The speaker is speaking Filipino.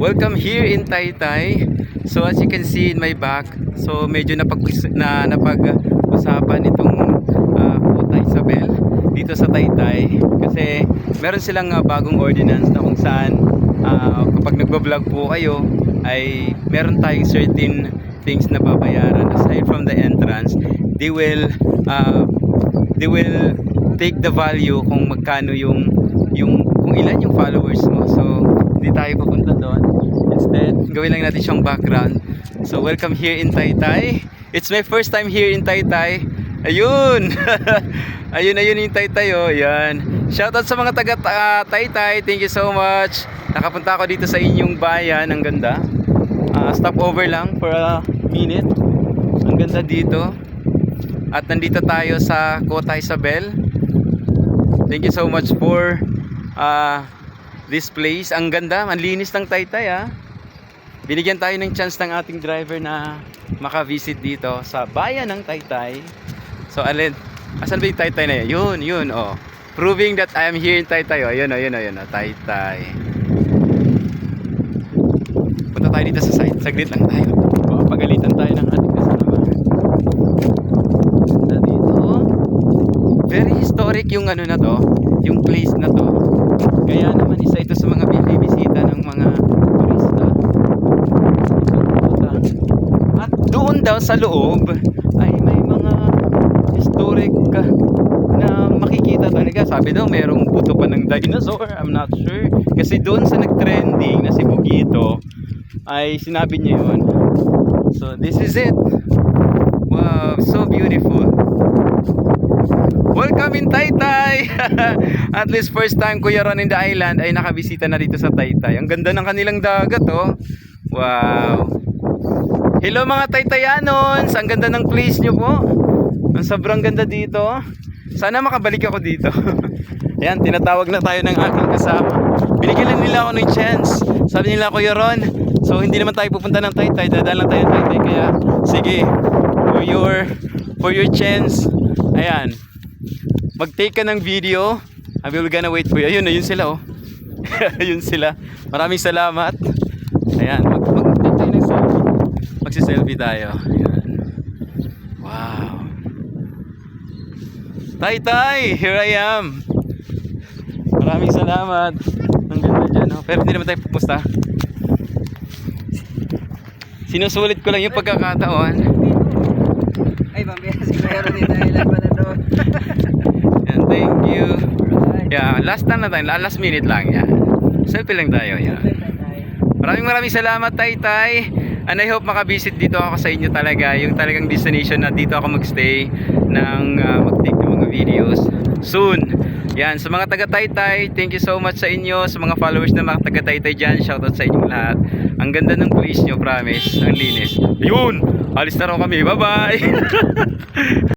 Welcome here in Taytay. So as you can see in my back, so medyo napag na napag-usapan itong uh, Isabel dito sa Taytay. Kasi meron silang uh, bagong ordinance na kung saan uh, kapag nagbo-vlog po kayo ay meron tayong certain things na babayaran. Aside from the entrance they will they will take the value kung magkano yung yung kung ilan yung followers mo. So hindi tayo pupunta doon. Instead gawin lang natin siyang background. So welcome here in Taytay it's my first time here in Taytay ayun! Ayun ayun yung Taytay oh. Yan shoutout sa mga taga uh, Taytay thank you so much. Nakapunta ako dito sa inyong bayan. Ang ganda. Uh, stop over lang for a minute. Ang ganda dito. At nandito tayo sa Kota Isabel. Thank you so much for uh, this place. Ang ganda ang linis ng Taytay ah. Binigyan tayo ng chance ng ating driver na makavisit dito sa bayan ng Taytay. So alin? Asan ba yung Taytay na yan yun yun oh. Proving that I am here in Taytay oh. Yun oh yun oh yun oh. Taytay. Punta tayo dito sa site. Saglit lang tayo. Baka pagalitan tayo ng ating kasama na dito. Very historic yung ano na to yung place na to kaya naman isa ito sa mga binibisita ng mga turista. At doon daw sa loob ay may mga historic na makikita talaga sabi daw merong buto pa ng dinosaur I'm not sure. Kasi doon sa nagtrending na si Bugito ay sinabi niya yun. So this is it. Wow so beautiful Welcome in Taytay! At least first time Kuya Ron in the island ay nakabisita na dito sa Taytay. Ang ganda ng kanilang dagat oh. Wow. Hello mga Taytayanons! Ang ganda ng place nyo po. Ang sobrang ganda dito. Sana makabalik ako dito. Ayan, tinatawag na tayo ng aking kasama. Binigyan nila ako ng chance. Sabi nila Kuya Ron, so hindi naman tayo pupunta ng Taytay. Dadaan lang tayo ng Taytay. Kaya sige, for your, for your chance, ayan, mag-take ka ng video. I will gonna wait for you. Ayun, ayun sila oh. ayun sila. Maraming salamat. Ayan, mag mag tayo ng selfie. Magsi-selfie tayo. Ayan. Wow. Tay tay, here I am. Maraming salamat. Ang ganda dyan, oh. Pero hindi naman tayo pupusta. Sinusulit ko lang yung pagkakataon. Ay, pambira si Kuya Ron yung dahilan pa na doon. You. Yeah, last time na tayo, last minute lang. Yeah. Selfie lang tayo. Yeah. Maraming maraming salamat, Tay Tay. And I hope makabisit dito ako sa inyo talaga. Yung talagang destination na dito ako magstay ng uh, mag-take ng mga videos soon. Yan, sa mga taga Taytay, thank you so much sa inyo. Sa mga followers na mga taga Taytay dyan, shoutout sa inyong lahat. Ang ganda ng place nyo, promise. Ang linis. Yun! Alis na raw kami. Bye-bye!